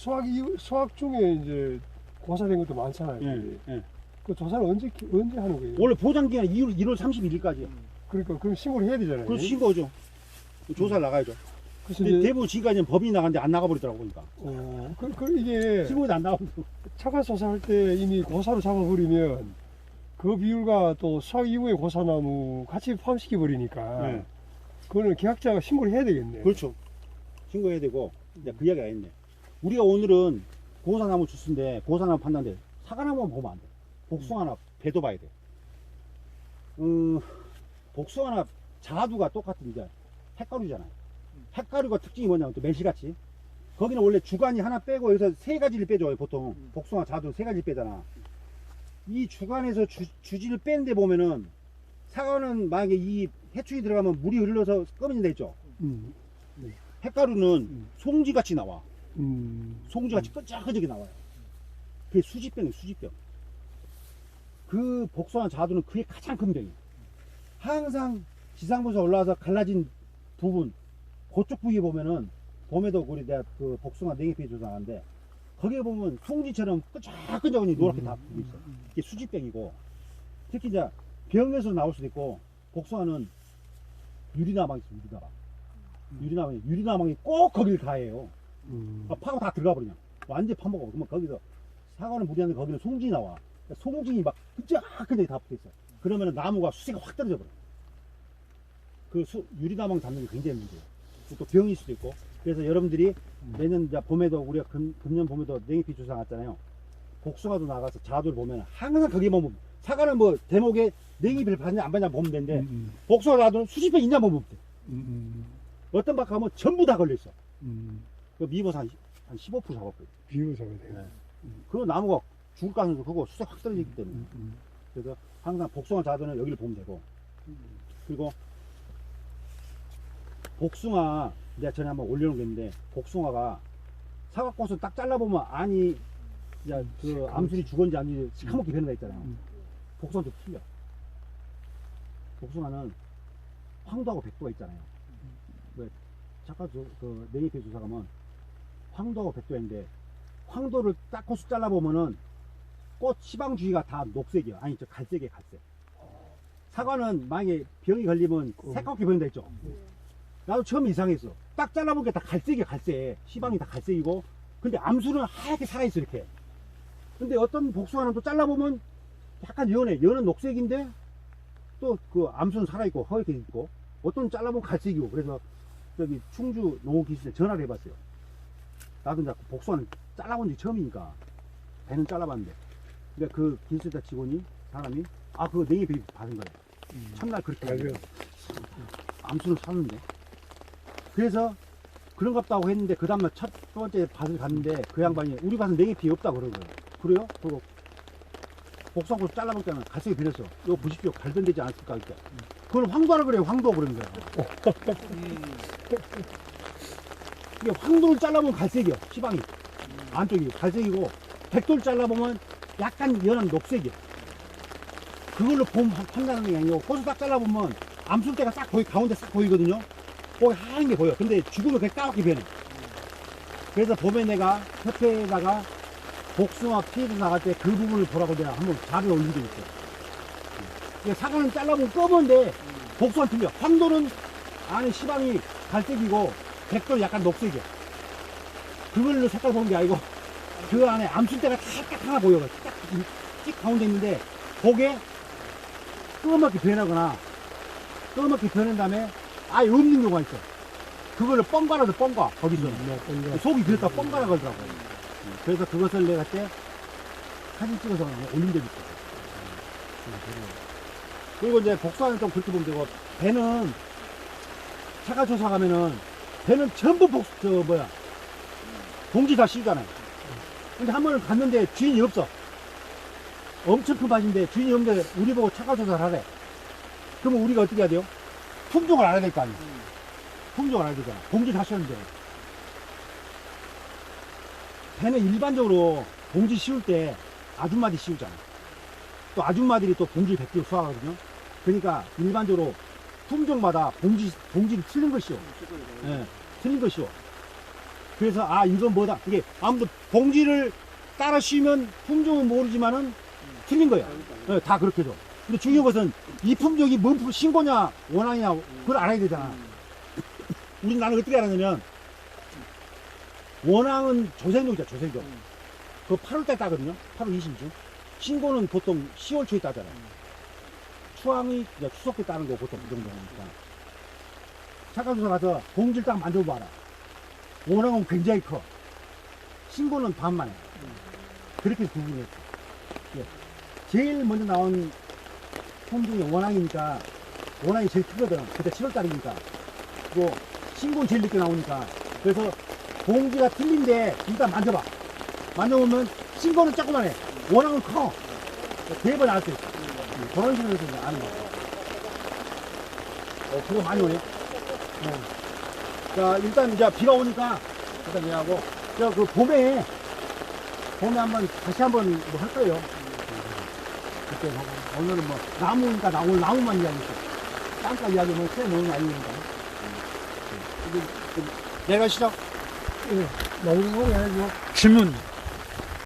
수학 이후, 수학 중에 이제 고사된 것도 많잖아요. 예, 예. 그 조사를 언제 언제 하는 거예요? 원래 보장 기간 2월, 1월 31일까지. 그러니까 그럼 신고를 해야 되잖아요. 그래서 신고죠. 조사를 나가야죠. 그래서 근데 이제 대부분 지금까지는 법이 나갔는데 안 나가버리더라고, 보니까. 어, 그, 그 이게 신고도 안 나가고. 차가 조사할 때 이미 고사로 잡아버리면 그 비율과 또 수학 이후의 고사나무 같이 포함시켜 버리니까 네. 그거는 계약자가 신고를 해야 되겠네. 그렇죠. 신고해야 되고, 이제 그 이야기가 있네. 우리가 오늘은 고사나무 주스인데, 고사나무 판단데, 사과나무만 보면 안 돼. 복숭아나 배도 봐야 돼. 음, 복숭아나 자두가 똑같은 이제 핵가루잖아요. 핵가루가 특징이 뭐냐면 또 매실같이. 거기는 원래 주간이 하나 빼고 여기서 세 가지를 빼줘요, 보통. 복숭아, 자두 세 가지를 빼잖아. 이 주간에서 주, 주지를 빼는데 보면은 사과는 만약에 이 해충이 들어가면 물이 흘러서 검은지 되죠. 음, 핵가루는 음. 송지같이 나와. 음, 송지같이 끈적끈적이 나와요. 그게 수지병이에요, 수지병. 그 복숭아 자두는 그게 가장 큰 병이에요. 항상 지상부에서 올라와서 갈라진 부분, 그쪽 부위에 보면은, 봄에도 우리 내가 그 복숭아 냉이피 조사하는데, 거기에 보면 송지처럼 끈적끈적이 노랗게 다 붙어 있어. 이게 수지병이고, 특히 이제 병에서 나올 수도 있고, 복숭아는 유리나방이 있어, 유리나방. 유리나방이, 유리나방이 꼭 거길 가해요. 음. 아, 파고 다 들어가 버리냐. 완전 파먹어. 그러면 거기서 사과는 무리하는데 거기는 송진이 나와. 그러니까 송진이 막 끈적끈적이 다 붙어 있어. 그러면 나무가 수세가 확 떨어져 버려. 그 수, 유리나방 잡는 게 굉장히 문제예요. 또 병일 수도 있고. 그래서 여러분들이 내년 이제 봄에도 우리가 금, 금년 봄에도 냉이피 조사 갔잖아요. 복숭아도 나가서 자두를 보면 항상 거기 보면 사과는 뭐 대목에 냉이피를 받냐 안 받냐 보면 되는데 음, 복숭아 자두는 수집병 있냐 보면 돼. 음, 어떤 박 가면 전부 다 걸려 있어. 음, 그 미버스 한, 한 15% 잡았거든. 비율 잡아야 돼요. 네. 그 나무가 죽을 가능성도 크고 수세 확 떨어지기 때문에. 음, 음, 그래서 항상 복숭아 자두는 여기를 보면 되고. 그리고 복숭아 내가 전에 한번 올려놓은 게 있는데 복숭아가 사과꽃을 딱 잘라보면 안이 이제 그 암술이 죽었는지 아닌지 시커멓게 변해가 있잖아 요. 음. 복숭아도 틀려. 복숭아는 황도하고 백도가 있잖아요. 왜? 잠깐 저, 그 냉이표 조사 가면 황도하고 백도가 있는데 황도를 딱 코스 잘라보면은 꽃 시방 주위가 다 녹색이야. 아니 저 갈색이야 갈색. 사과는 만약에 병이 걸리면 어. 새까맣게 변다 했죠. 나도 처음에 이상했어. 딱 잘라보니까 다 갈색이야 갈색. 시방이 다 갈색이고 근데 암수는 하얗게 살아있어 이렇게. 근데 어떤 복숭아는 또 잘라보면 약간 연해. 연은 녹색인데 또 그 암수는 살아있고 허옇게 있고 어떤 잘라보면 갈색이고 그래서 저기 충주 농업기술에 전화를 해봤어요. 나도 이제 복숭아는 잘라본 지 처음이니까. 배는 잘라봤는데. 근데 그 기술자 직원이 사람이 아 그거 냉이비 받은 거예요 음. 첫날 그렇게. 하길래 암수는 샀는데. 그래서 그런갑다고 했는데 그 다음날 첫 번째 밭을 갔는데 그 양반이 우리 밭은 냉이 비 없다 그런 거예요. 그래요? 그리고 복숭아꽃 잘라볼 때는 갈색이 변했어 이거 보십시오. 갈변되지 않았을까 이렇게 그걸 황도라 그래요. 황도 그러는 거야 이게 황도를 잘라보면 갈색이야 시방이. 안쪽이 갈색이고 백도를 잘라보면 약간 연한 녹색이야 그걸로 봄 판단하는 게 아니고 꽃을 딱 잘라보면 암술대가 딱 보이 가운데 싹 보이거든요. 거기 하얀 게 보여. 근데 죽으면 그게 까맣게 변해. 그래서 봄에 내가 협회에다가 복숭아 피해서 나갈 때 그 부분을 보라고 내가 한번 자료를 올린 적이 있어 이게 사과는 잘라보면 검은데 복숭아 틀려. 황도는 안에 시방이 갈색이고 백도는 약간 녹색이야 그걸로 색깔 보는 게 아니고 그 안에 암술대가 딱 하나 보여. 딱, 찍 가운데 있는데, 거기에 까맣게 변하거나, 까맣게 변한 다음에 아예 없는 경우가 있어. 그거를 뻥가라도 뻥가, 거기서. 음, 속이 그랬다 뻥가라 그러더라고. 그래서 그것을 내가 때 사진 찍어서 올린 적이 있어. 그리고 이제 복숭아는 좀 그렇게 보면 되고, 배는, 차가 조사 가면은, 배는 전부 복, 저, 뭐야, 봉지 다 씌우잖아요. 근데 한 번을 갔는데 주인이 없어. 엄청 큰 밭인데 주인이 없는데 우리 보고 차가 조사를 하래. 그러면 우리가 어떻게 해야 돼요? 품종을 알아야 될 거 아니야. 품종을 알아야 되잖아. 봉지 다 씌웠는데. 배는 일반적으로 봉지 씌울 때 아줌마들이 씌우잖아. 또 아줌마들이 또 봉지 100kg 수확하거든요. 그러니까 일반적으로 품종마다 봉지, 봉지를 틀린 걸 씌워. 예, 틀린 걸 씌워. 그래서 아 이건 뭐다. 이게 아무튼 봉지를 따라 씌우면 품종은 모르지만은 틀린 거예요 네, 다 그렇게 줘 근데 중요한 것은 이 품종이 뭔 품- 신고냐 원앙이냐 그걸 알아야 되잖아. 우리 나는 어떻게 알았냐면 원앙은 조생종이죠 조생종. 그 8월달 따거든요. 8월 20일 신고는 보통 10월 초에 따잖아요 추앙이 이제 추석 때 따는 거 보통 그 정도니까. 착한 조사 가서 봉지를 딱 만져봐라. 원앙은 굉장히 커. 신고는 반만 해. 그렇게 구분했어 예. 제일 먼저 나온 품종이 원앙이니까 원앙이 제일 크거든. 그때 7월달이니까. 그리고 신고는 제일 늦게 나오니까. 그래서 봉지가 틀린데 일단 만져봐. 만져보면 신고는 조그만 해. 원앙은 커. 대번 알수 있어. 음, 그런 식으로 해서 아는 거야 어 그거 많이 오네. 어. 자 일단 이제 비가 오니까 일단 얘하고. 저그 봄에 봄에 한번 다시 한번 뭐 할 거예요. 그때 하고 오늘은 뭐 나무니까 나 오늘 나무만 이야기했어 땅가 이야기는 새 아니니까 이제 좀 내가 시작 예, 농구공 해야죠. 질문